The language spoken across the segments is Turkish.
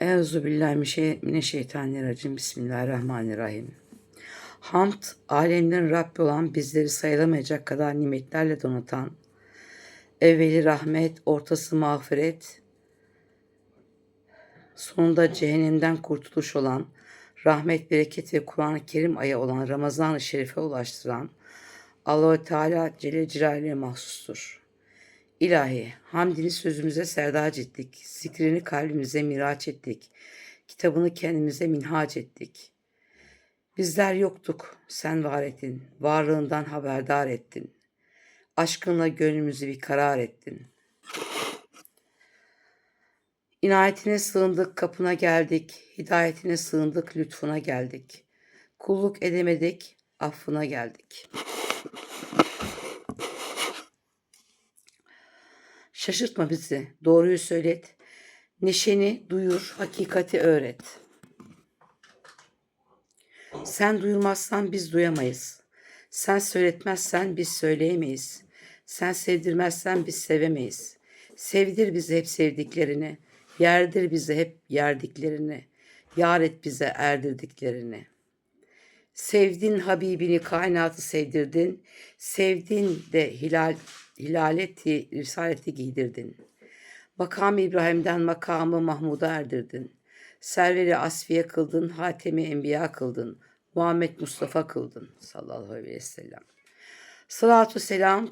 Euzubillahimineşşeytanirracim. Bismillahirrahmanirrahim. Hamd, alemlerin Rabbi olan bizleri sayılamayacak kadar nimetlerle donatan, evveli rahmet, ortası mağfiret, sonunda cehennemden kurtuluş olan, rahmet, bereket ve Kur'an-ı Kerim ayı olan Ramazan-ı Şerif'e ulaştıran Allahu Teala Celle Celaluhu'ya mahsustur. İlahi, hamdini sözümüze serdac ettik, zikrini kalbimize miraç ettik, kitabını kendimize minhac ettik. Bizler yoktuk, sen var ettin, varlığından haberdar ettin. Aşkınla gönlümüzü bir karar ettin. İnayetine sığındık, kapına geldik, hidayetine sığındık, lütfuna geldik. Kulluk edemedik, affına geldik.'' Şaşırtma bizi, doğruyu söylet. Neşeni duyur, hakikati öğret. Sen duyurmazsan biz duyamayız. Sen söyletmezsen biz söyleyemeyiz. Sen sevdirmezsen biz sevemeyiz. Sevdir bizi hep sevdiklerini. Yerdir bizi hep yerdiklerini. Yar et bize erdirdiklerini. Sevdin Habibini kainatı sevdirdin. Sevdin de hilal hilaleti, risaleti giydirdin. Makam İbrahim'den makamı Mahmud'a erdirdin. Serveri Asfiye kıldın, Hatemi Enbiya kıldın. Muhammed Mustafa kıldın sallallahu aleyhi ve sellem. Salatu selam,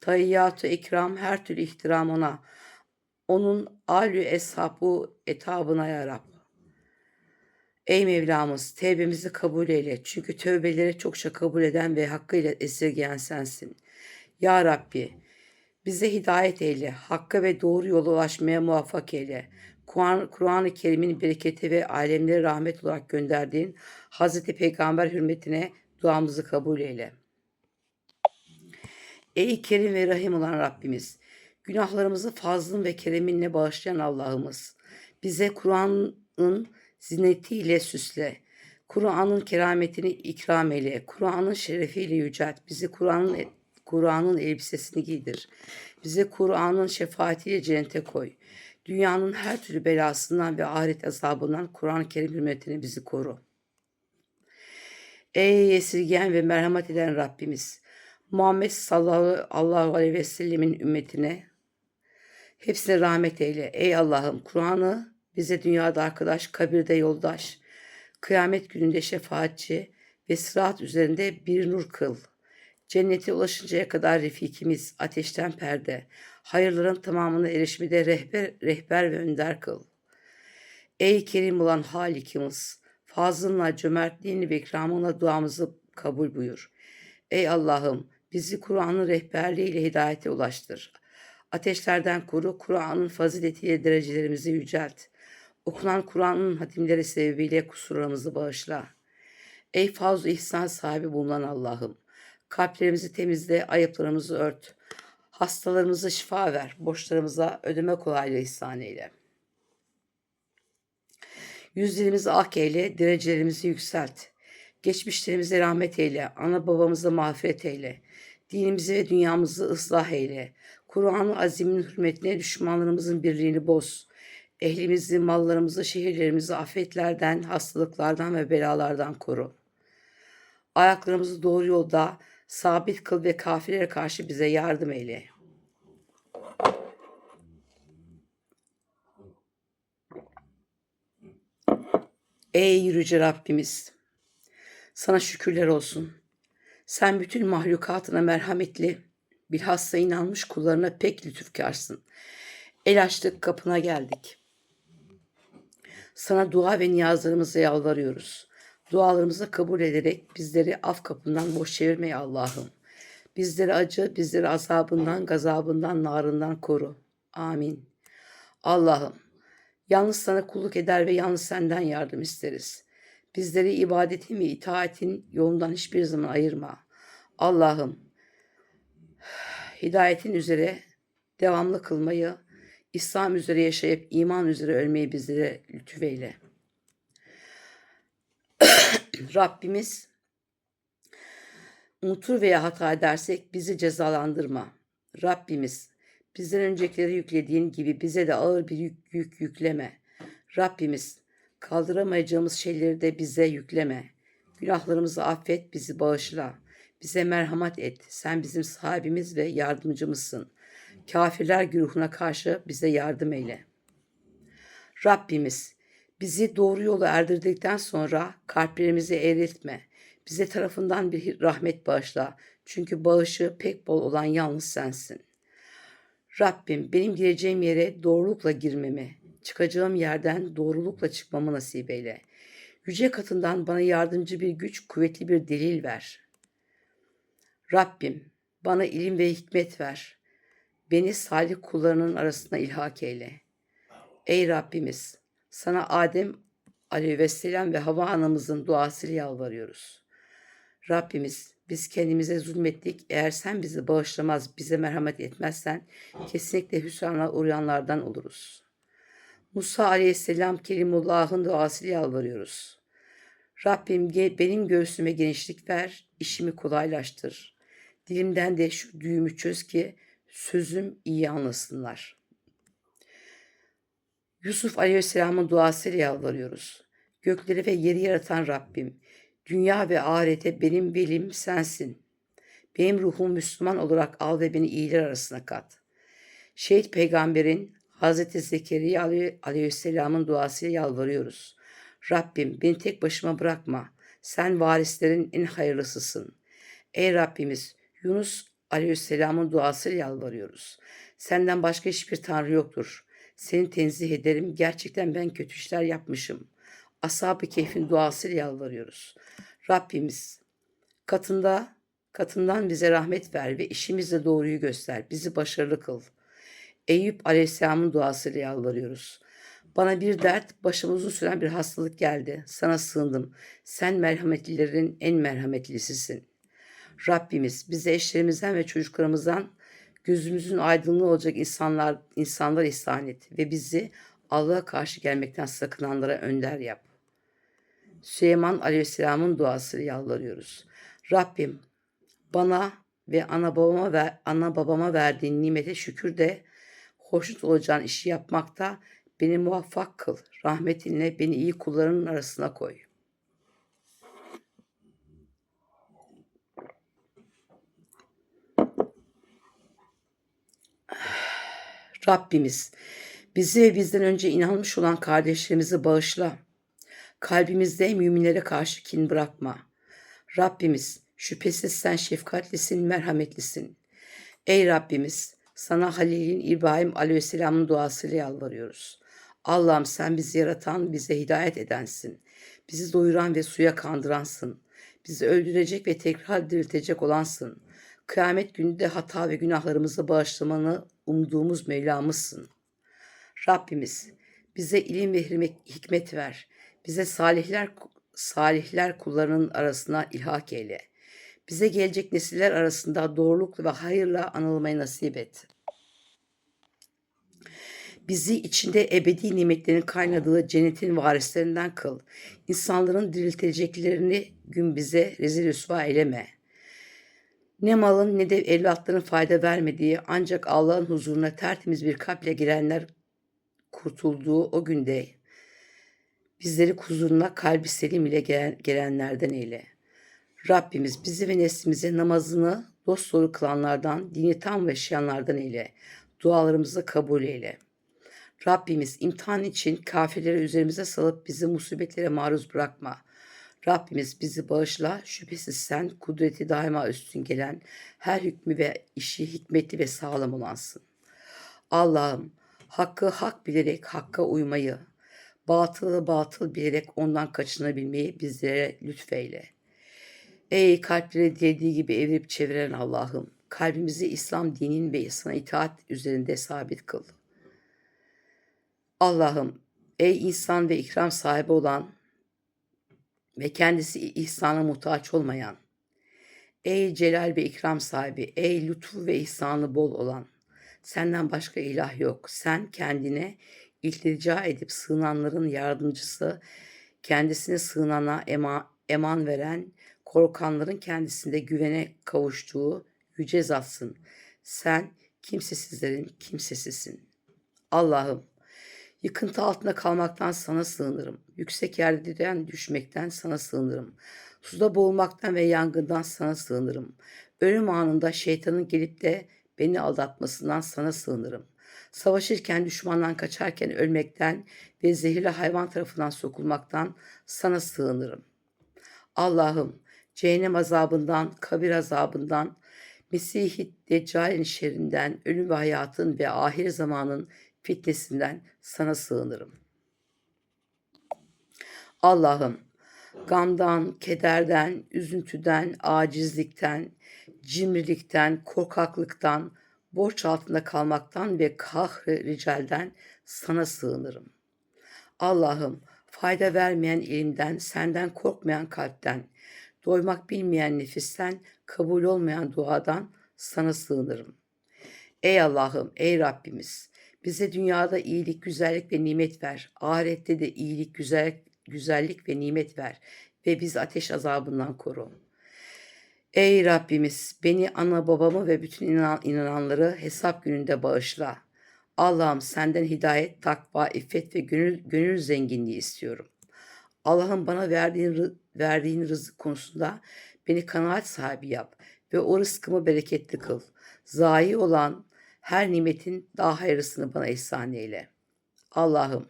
tahiyyatü ikram, her türlü ihtiram ona. Onun alü eshabı etabına ya Rab. Ey Mevlamız tevbemizi kabul eyle. Çünkü tövbeleri çokça kabul eden ve hakkıyla esirgeyen sensin. Ya Rabbi bize hidayet eyle, hakka ve doğru yola ulaşmaya muvaffak eyle. Kur'an-ı Kerim'in bereketi ve alemlere rahmet olarak gönderdiğin Hz. Peygamber hürmetine duamızı kabul eyle. Ey Kerim ve Rahim olan Rabbimiz, günahlarımızı fazlın ve kereminle bağışlayan Allah'ımız, bize Kur'an'ın zinetiyle süsle, Kur'an'ın kerametini ikram eyle, Kur'an'ın şerefiyle yücelt, bizi Kur'an'ın Kur'an'ın elbisesini giydir. Bize Kur'an'ın şefaatiyle cennete koy. Dünyanın her türlü belasından ve ahiret azabından Kur'an-ı Kerim hürmetine bizi koru. Ey esirgeyen ve merhamet eden Rabbimiz, Muhammed sallallahu aleyhi ve sellemin ümmetine hepsine rahmet eyle. Ey Allah'ım Kur'an'ı bize dünyada arkadaş, kabirde yoldaş, kıyamet gününde şefaatçi ve sırat üzerinde bir nur kıl. Cennete ulaşıncaya kadar refikimiz, ateşten perde, hayırların tamamına erişmede rehber, rehber ve önder kıl. Ey kerim olan Halikimiz, fazlınla, cömertliğini ve ikramınla duamızı kabul buyur. Ey Allah'ım, bizi Kur'an'ın rehberliğiyle hidayete ulaştır. Ateşlerden koru, Kur'an'ın faziletiyle derecelerimizi yücelt. Okunan Kur'an'ın hatimleri sebebiyle kusurlarımızı bağışla. Ey fazl ihsan sahibi bulunan Allah'ım, Kalplerimizi temizle, ayıplarımızı ört. Hastalarımıza şifa ver. Borçlarımıza ödeme kolaylığı ihsan eyle. Yüzlerimizi ak eyle, derecelerimizi yükselt. Geçmişlerimize rahmet eyle, ana babamıza mağfiret eyle. Dinimizi ve dünyamızı ıslah eyle. Kur'an-ı Azim'in hürmetine düşmanlarımızın birliğini boz. Ehlimizi, mallarımızı, şehirlerimizi afetlerden, hastalıklardan ve belalardan koru. Ayaklarımızı doğru yolda, sabit kıl ve kafirlere karşı bize yardım eyle. Ey yüce Rabbimiz! Sana şükürler olsun. Sen bütün mahlukatına merhametli, bilhassa inanmış kullarına pek lütufkarsın. El açtık kapına geldik. Sana dua ve niyazlarımızı yalvarıyoruz. Dualarımızı kabul ederek bizleri af kapından boş çevirmeye Allah'ım. Bizleri acı, bizleri azabından, gazabından, narından koru. Amin. Allah'ım, yalnız sana kulluk eder ve yalnız senden yardım isteriz. Bizleri ibadetin ve itaatin yolundan hiçbir zaman ayırma. Allah'ım, hidayetin üzere devamlı kılmayı, İslam üzere yaşayıp iman üzere ölmeyi bizlere lütfeyle. Rabbimiz unutur veya hata edersek bizi cezalandırma. Rabbimiz bizden öncekileri yüklediğin gibi bize de ağır bir yük, yük yükleme. Rabbimiz kaldıramayacağımız şeyleri de bize yükleme. Günahlarımızı affet, bizi bağışla. Bize merhamet et. Sen bizim sahibimiz ve yardımcımızsın. Kafirler güruhuna karşı bize yardım eyle. Rabbimiz bizi doğru yola erdirdikten sonra kalplerimizi eğriltme. Bize tarafından bir rahmet bağışla. Çünkü bağışı pek bol olan yalnız sensin. Rabbim benim gireceğim yere doğrulukla girmemi, çıkacağım yerden doğrulukla çıkmamı nasip eyle. Yüce katından bana yardımcı bir güç, kuvvetli bir delil ver. Rabbim bana ilim ve hikmet ver. Beni salih kullarının arasına ilhak eyle. Ey Rabbimiz sana Adem aleyhisselam ve Hava anamızın duasıyla yalvarıyoruz. Rabbimiz biz kendimize zulmettik. Eğer sen bizi bağışlamaz, bize merhamet etmezsen kesinlikle hüsrana uğrayanlardan oluruz. Musa aleyhisselam Kelimullah'ın duasıyla yalvarıyoruz. Rabbim benim göğsüme genişlik ver, işimi kolaylaştır. Dilimden de şu düğümü çöz ki sözüm iyi anlasınlar. Yusuf Aleyhisselam'ın duasıyla yalvarıyoruz. Gökleri ve yeri yaratan Rabbim, dünya ve ahirete benim velim sensin. Benim ruhum Müslüman olarak al ve beni iyiler arasına kat. Şehit peygamberin Hazreti Zekeriya aley- Aleyhisselam'ın duasıyla yalvarıyoruz. Rabbim beni tek başıma bırakma. Sen varislerin en hayırlısısın. Ey Rabbimiz Yunus Aleyhisselam'ın duasıyla yalvarıyoruz. Senden başka hiçbir tanrı yoktur. Seni tenzih ederim. Gerçekten ben kötü işler yapmışım. Ashab-ı Kehf'in duasıyla yalvarıyoruz. Rabbimiz katında katından bize rahmet ver ve işimizde doğruyu göster. Bizi başarılı kıl. Eyüp Aleyhisselam'ın duasıyla yalvarıyoruz. Bana bir dert, başıma uzun süren bir hastalık geldi. Sana sığındım. Sen merhametlilerin en merhametlisisin. Rabbimiz bize eşlerimizden ve çocuklarımızdan gözümüzün aydınlığı olacak insanlar insanlar ihsan et ve bizi Allah'a karşı gelmekten sakınanlara önder yap. Süleyman Aleyhisselam'ın duasıyla yalvarıyoruz. Rabbim bana ve ana babama ve ana babama verdiğin nimete şükür de hoşnut olacağın işi yapmakta beni muvaffak kıl. Rahmetinle beni iyi kullarının arasına koy. Rabbimiz bizi ve bizden önce inanmış olan kardeşlerimizi bağışla. Kalbimizde müminlere karşı kin bırakma. Rabbimiz şüphesiz sen şefkatlisin, merhametlisin. Ey Rabbimiz sana Halil'in İbrahim Aleyhisselam'ın duasıyla yalvarıyoruz. Allah'ım sen bizi yaratan, bize hidayet edensin. Bizi doyuran ve suya kandıransın. Bizi öldürecek ve tekrar diriltecek olansın. Kıyamet gününde hata ve günahlarımızı bağışlamanı umduğumuz Mevlamızsın. Rabbimiz bize ilim ve hikmet- ver. Bize salihler salihler kullarının arasına ilhak eyle. Bize gelecek nesiller arasında doğrulukla ve hayırla anılmayı nasip et. Bizi içinde ebedi nimetlerin kaynadığı cennetin varislerinden kıl. İnsanların dirilteceklerini gün bize rezil rüsva eyleme. Ne malın ne de evlatların fayda vermediği ancak Allah'ın huzuruna tertemiz bir kalple girenler kurtulduğu o günde bizleri huzuruna kalbi selim ile gelen- gelenlerden eyle. Rabbimiz bizi ve neslimize namazını dosdoğru kılanlardan, dini tam yaşayanlardan eyle. Dualarımızı kabul eyle. Rabbimiz imtihan için kafirleri üzerimize salıp bizi musibetlere maruz bırakma. Rabbimiz bizi bağışla. Şüphesiz sen kudreti daima üstün gelen, her hükmü ve işi hikmetli ve sağlam olansın. Allah'ım hakkı hak bilerek hakka uymayı, batılı batıl bilerek ondan kaçınabilmeyi bizlere lütfeyle. Ey kalpleri dilediği gibi evirip çeviren Allah'ım, kalbimizi İslam dinin ve sana itaat üzerinde sabit kıl. Allah'ım, ey insan ve ikram sahibi olan ve kendisi ihsana muhtaç olmayan, ey celal ve ikram sahibi, ey lütfu ve ihsanı bol olan, senden başka ilah yok. Sen kendine iltica edip sığınanların yardımcısı, kendisine sığınana ema, eman veren, korkanların kendisinde güvene kavuştuğu yüce zatsın. Sen kimsesizlerin kimsesisin. Allah'ım Yıkıntı altında kalmaktan sana sığınırım. Yüksek yerden düşmekten sana sığınırım. Suda boğulmaktan ve yangından sana sığınırım. Ölüm anında şeytanın gelip de beni aldatmasından sana sığınırım. Savaşırken, düşmandan kaçarken ölmekten ve zehirli hayvan tarafından sokulmaktan sana sığınırım. Allah'ım cehennem azabından, kabir azabından, Mesih-i Deccal'in şerrinden, ölüm ve hayatın ve ahir zamanın fitnesinden sana sığınırım. Allah'ım gamdan, kederden, üzüntüden, acizlikten, cimrilikten, korkaklıktan, borç altında kalmaktan ve kahr ricalden sana sığınırım. Allah'ım fayda vermeyen ilimden, senden korkmayan kalpten, doymak bilmeyen nefisten, kabul olmayan duadan sana sığınırım. Ey Allah'ım, ey Rabbimiz, bize dünyada iyilik, güzellik ve nimet ver. Ahirette de iyilik, güzellik, güzellik ve nimet ver ve biz ateş azabından koru. Ey Rabbimiz, beni, ana babamı ve bütün inan, inananları hesap gününde bağışla. Allah'ım senden hidayet, takva, iffet ve gönül, gönül zenginliği istiyorum. Allah'ım bana verdiğin, verdiğin rızık konusunda beni kanaat sahibi yap ve o rızkımı bereketli kıl. Zayi olan her nimetin daha hayırlısını bana ihsan eyle. Allah'ım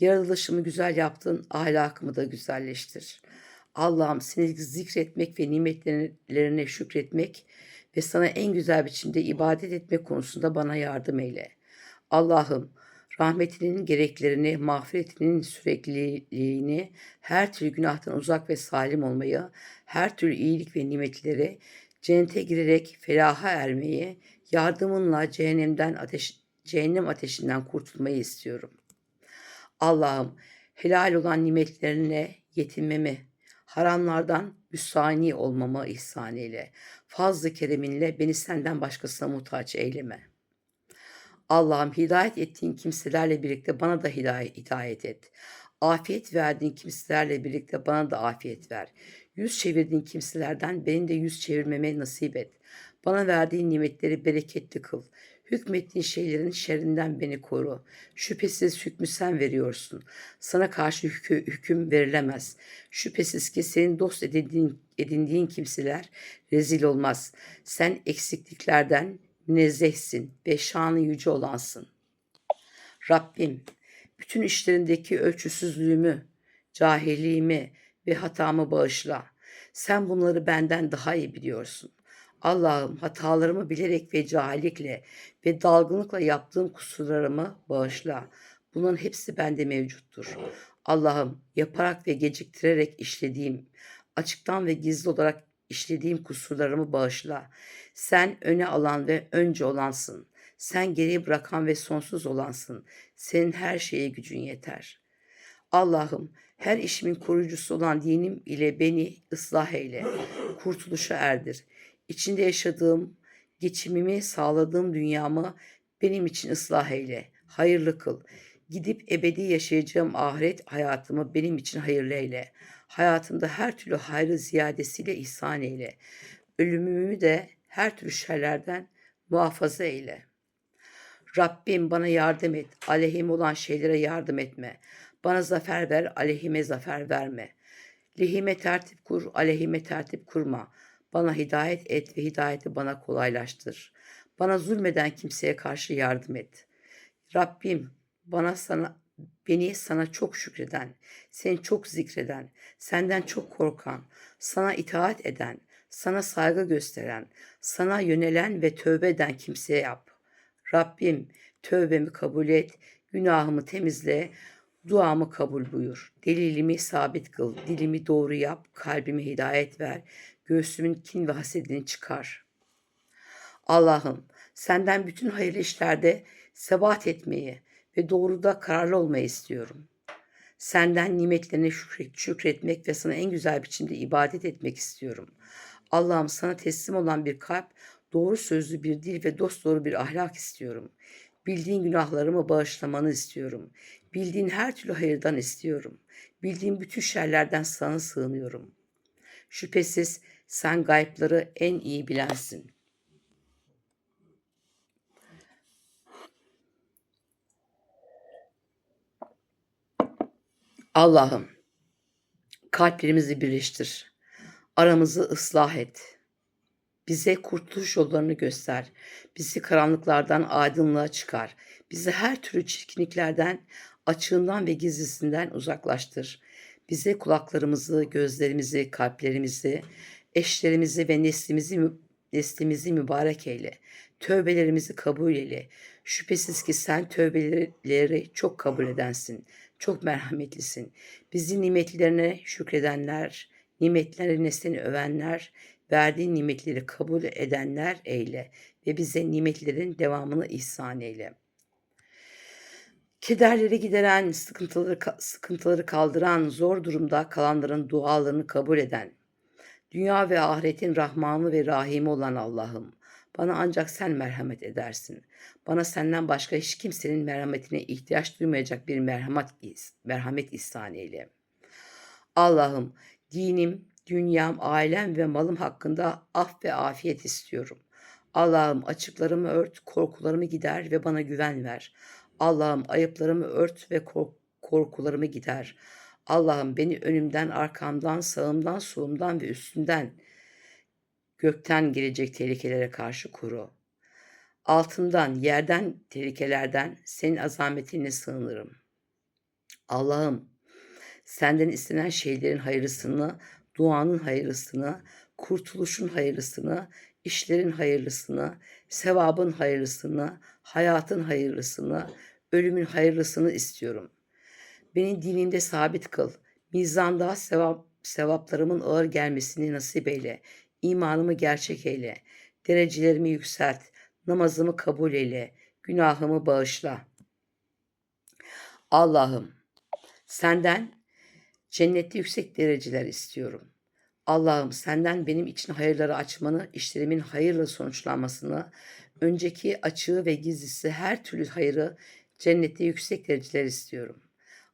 yaratılışımı güzel yaptın, ahlakımı da güzelleştir. Allah'ım seni zikretmek ve nimetlerine şükretmek ve sana en güzel biçimde ibadet etmek konusunda bana yardım eyle. Allah'ım rahmetinin gereklerini, mağfiretinin sürekliliğini, her türlü günahtan uzak ve salim olmayı, her türlü iyilik ve nimetleri, cennete girerek felaha ermeyi, yardımınla cehennemden ateş, cehennem ateşinden kurtulmayı istiyorum. Allah'ım helal olan nimetlerine yetinmemi, haramlardan müstani olmamı ihsan eyle. Fazl-ı kereminle beni senden başkasına muhtaç eyleme. Allah'ım hidayet ettiğin kimselerle birlikte bana da hidayet, et. Afiyet verdiğin kimselerle birlikte bana da afiyet ver. Yüz çevirdiğin kimselerden beni de yüz çevirmeme nasip et. Bana verdiğin nimetleri bereketli kıl. Hükmettiğin şeylerin şerrinden beni koru. Şüphesiz hükmü sen veriyorsun. Sana karşı hükü, hüküm verilemez. Şüphesiz ki senin dost edindiğin, edindiğin kimseler rezil olmaz. Sen eksikliklerden münezzehsin ve şanı yüce olansın. Rabbim, bütün işlerindeki ölçüsüzlüğümü, cahilliğimi ve hatamı bağışla. Sen bunları benden daha iyi biliyorsun. Allah'ım hatalarımı bilerek ve cahillikle ve dalgınlıkla yaptığım kusurlarımı bağışla. Bunların hepsi bende mevcuttur. Allah'ım yaparak ve geciktirerek işlediğim, açıktan ve gizli olarak işlediğim kusurlarımı bağışla. Sen öne alan ve önce olansın. Sen geriye bırakan ve sonsuz olansın. Senin her şeye gücün yeter. Allah'ım her işimin koruyucusu olan dinim ile beni ıslah eyle. Kurtuluşa erdir. İçinde yaşadığım, geçimimi sağladığım dünyamı benim için ıslah eyle. Hayırlı kıl. Gidip ebedi yaşayacağım ahiret hayatımı benim için hayırlı eyle. Hayatımda her türlü hayrı ziyadesiyle ihsan eyle. Ölümümü de her türlü şerlerden muhafaza eyle. Rabbim bana yardım et. Aleyhim olan şeylere yardım etme. Bana zafer ver, aleyhime zafer verme. Lehime tertip kur, aleyhime tertip kurma. Bana hidayet et ve hidayeti bana kolaylaştır. Bana zulmeden kimseye karşı yardım et. Rabbim bana sana beni sana çok şükreden, seni çok zikreden, senden çok korkan, sana itaat eden, sana saygı gösteren, sana yönelen ve tövbe eden kimseye yap. Rabbim tövbemi kabul et, günahımı temizle, duamı kabul buyur. Delilimi sabit kıl, dilimi doğru yap, kalbime hidayet ver, göğsümün kin ve hasedini çıkar. Allah'ım senden bütün hayırlı işlerde sebat etmeyi ve doğruda kararlı olmayı istiyorum. Senden nimetlerine şükret, şükretmek ve sana en güzel biçimde ibadet etmek istiyorum. Allah'ım sana teslim olan bir kalp, doğru sözlü bir dil ve dosdoğru bir ahlak istiyorum. Bildiğin günahlarımı bağışlamanı istiyorum. Bildiğin her türlü hayırdan istiyorum. Bildiğin bütün şerlerden sana sığınıyorum. Şüphesiz sen gaypları en iyi bilensin. Allah'ım kalplerimizi birleştir. Aramızı ıslah et. Bize kurtuluş yollarını göster. Bizi karanlıklardan aydınlığa çıkar. Bizi her türlü çirkinliklerden, açığından ve gizlisinden uzaklaştır. Bize kulaklarımızı, gözlerimizi, kalplerimizi, eşlerimizi ve neslimizi, neslimizi mübarek eyle. Tövbelerimizi kabul eyle. Şüphesiz ki sen tövbeleri çok kabul edensin. Çok merhametlisin. Bizi nimetlerine şükredenler, nimetlerine seni övenler, verdiğin nimetleri kabul edenler eyle ve bize nimetlerin devamını ihsan eyle. Kederleri gideren, sıkıntıları, sıkıntıları kaldıran, zor durumda kalanların dualarını kabul eden, dünya ve ahiretin Rahmanı ve Rahimi olan Allah'ım, bana ancak sen merhamet edersin. Bana senden başka hiç kimsenin merhametine ihtiyaç duymayacak bir merhamet, merhamet ihsan eyle. Allah'ım dinim, dünyam, ailem ve malım hakkında af ve afiyet istiyorum. Allah'ım açıklarımı ört, korkularımı gider ve bana güven ver. Allah'ım ayıplarımı ört ve korkularımı gider. Allah'ım beni önümden, arkamdan, sağımdan, solumdan ve üstünden, gökten gelecek tehlikelere karşı koru. Altından, yerden tehlikelerden senin azametine sığınırım. Allah'ım senden istenen şeylerin hayırlısını, duanın hayırlısını, kurtuluşun hayırlısını, işlerin hayırlısını, sevabın hayırlısını, hayatın hayırlısını, ölümün hayırlısını istiyorum. Beni dininde sabit kıl. Mizanda sevap, sevaplarımın ağır gelmesini nasip eyle. İmanımı gerçek eyle. Derecelerimi yükselt. Namazımı kabul eyle. Günahımı bağışla. Allah'ım senden cennette yüksek dereceler istiyorum. Allah'ım senden benim için hayırları açmanı, işlerimin hayırla sonuçlanmasını, önceki açığı ve gizlisi her türlü hayırı cennette yüksek dereceler istiyorum.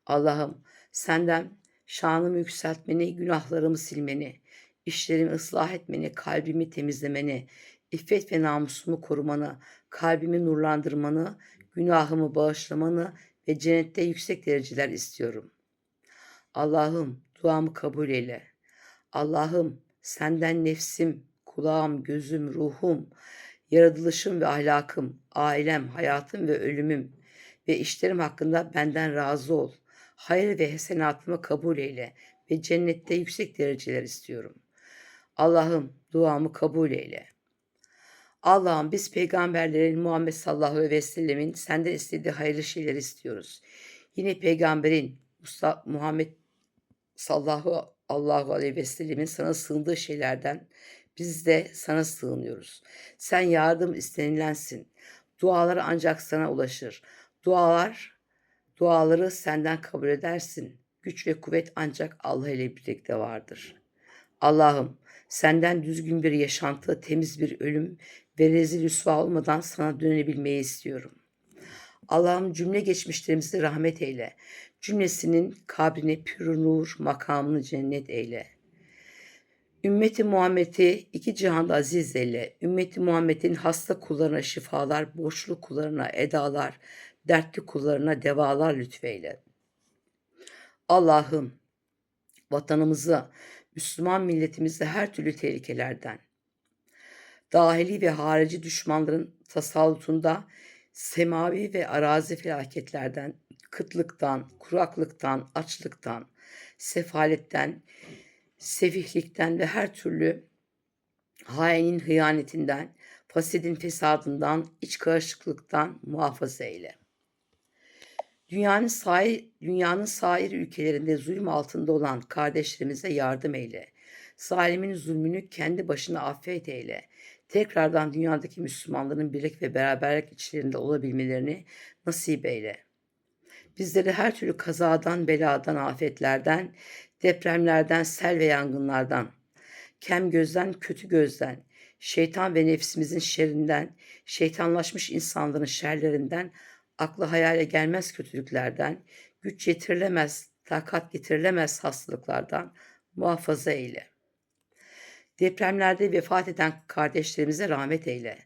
Allah'ım senden şanımı yükseltmeni, günahlarımı silmeni, işlerimi ıslah etmeni, kalbimi temizlemeni, iffet ve namusumu korumanı, kalbimi nurlandırmanı, günahımı bağışlamanı ve cennette yüksek dereceler istiyorum. Allah'ım duamı kabul eyle. Allah'ım senden nefsim, kulağım, gözüm, ruhum, yaratılışım ve ahlakım, ailem, hayatım ve ölümüm ve işlerim hakkında benden razı ol. Hayır ve hesenatımı kabul eyle ve cennette yüksek dereceler istiyorum. Allah'ım duamı kabul eyle. Allah'ım biz peygamberlerin Muhammed sallallahu aleyhi ve sellemin senden istediği hayırlı şeyler istiyoruz. Yine peygamberin Musa, Muhammed sallallahu allahu aleyhi ve sellemin sana sığındığı şeylerden biz de sana sığınıyoruz. Sen yardım istenilensin. Dualar ancak sana ulaşır. Dualar, duaları senden kabul edersin. Güç ve kuvvet ancak Allah ile birlikte vardır. Allah'ım senden düzgün bir yaşantı, temiz bir ölüm ve rezil rüsva olmadan sana dönebilmeyi istiyorum. Allah'ım cümle geçmişlerimizi rahmet eyle. Cümlesinin kabrine pür nur, makamını cennet eyle. Ümmeti Muhammed'i iki cihanda aziz eyle. Ümmeti Muhammed'in hasta kullarına şifalar, borçlu kullarına edalar, dertli kullarına devalar lütfeyle. Allah'ım vatanımızı, Müslüman milletimizi her türlü tehlikelerden, dahili ve harici düşmanların tasallutunda semavi ve arazi felaketlerden, kıtlıktan, kuraklıktan, açlıktan, sefaletten, sefihlikten ve her türlü hainin hıyanetinden, fasidin fesadından, iç karışıklıktan muhafaza eyle. Dünyanın sair, dünyanın sair ülkelerinde zulüm altında olan kardeşlerimize yardım eyle. Zalimin zulmünü kendi başına affet eyle. Tekrardan dünyadaki Müslümanların birlik ve beraberlik içlerinde olabilmelerini nasip eyle. Bizleri her türlü kazadan, beladan, afetlerden, depremlerden, sel ve yangınlardan, kem gözden, kötü gözden, şeytan ve nefsimizin şerrinden, şeytanlaşmış insanların şerlerinden, aklı hayale gelmez kötülüklerden, güç yetirilemez, takat getirilemez hastalıklardan muhafaza eyle. Depremlerde vefat eden kardeşlerimize rahmet eyle.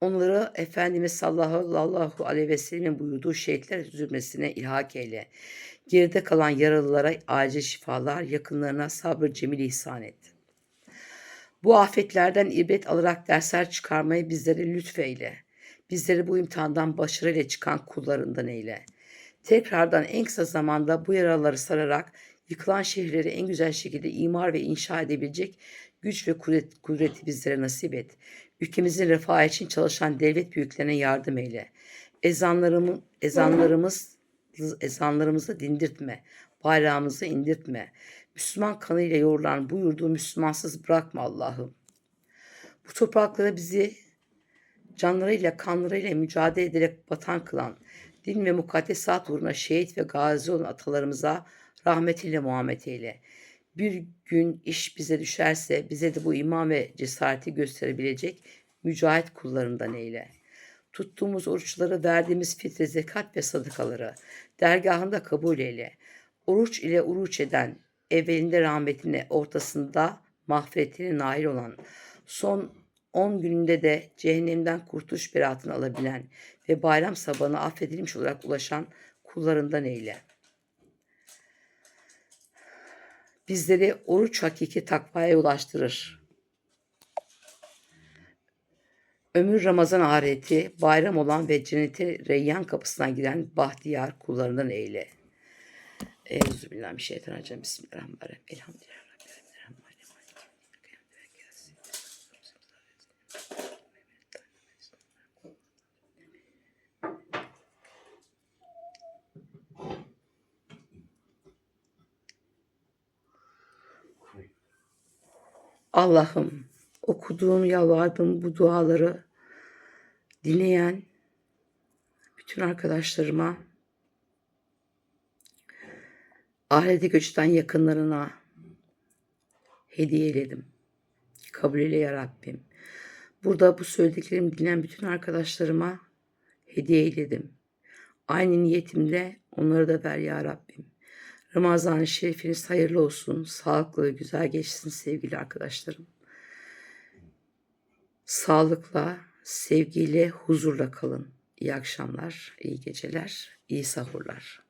Onları Efendimiz sallallahu aleyhi ve sellem'in buyurduğu şehitler zümresine ilhak eyle. Geride kalan yaralılara acil şifalar, yakınlarına sabır cemil ihsan et. Bu afetlerden ibret alarak dersler çıkarmayı bizlere lütfeyle. Bizleri bu imtihandan başarıyla çıkan kullarından eyle. Tekrardan en kısa zamanda bu yaraları sararak yıkılan şehirleri en güzel şekilde imar ve inşa edebilecek güç ve kudret, kudreti bizlere nasip et. Ülkemizin refahı için çalışan devlet büyüklerine yardım eyle. Ezanlarımız, ezanlarımız, ezanlarımızı dindirtme. Bayrağımızı indirtme. Müslüman kanıyla yoğrulan bu yurdu Müslümansız bırakma Allah'ım. Bu topraklara bizi canlarıyla kanlarıyla mücadele ederek vatan kılan, din ve mukaddesat uğruna şehit ve gazi olan atalarımıza rahmetiyle muhabbet eyle. Bir gün iş bize düşerse bize de bu iman ve cesareti gösterebilecek mücahit kullarından eyle. Tuttuğumuz oruçları, verdiğimiz fitre, zekat ve sadakaları dergahında kabul eyle. Oruç ile uruç eden, evvelinde rahmetine, ortasında mağfiretine nail olan, son 10 gününde de cehennemden kurtuluş beratını alabilen ve bayram sabahına affedilmiş olarak ulaşan kullarından eyle. Bizleri oruç hakiki takvaya ulaştırır. Ömür Ramazan ahireti bayram olan ve cennete reyyan kapısından giren bahtiyar kullarından eyle. Euzubillahimineşşeytanirracim. Bismillahirrahmanirrahim. Elhamdülillah. Allah'ım okuduğum, yalvardığım bu duaları dinleyen bütün arkadaşlarıma, ahirete göçten yakınlarına hediye eyledim. Kabul eyle ya Rabbim. Burada bu söylediklerimi dinleyen bütün arkadaşlarıma hediye eyledim. Aynı niyetimle onları da ver ya Rabbim. Ramazan-ı Şerifiniz hayırlı olsun, sağlıklı güzel geçsin sevgili arkadaşlarım. Sağlıkla, sevgiyle, huzurla kalın. İyi akşamlar, iyi geceler, iyi sahurlar.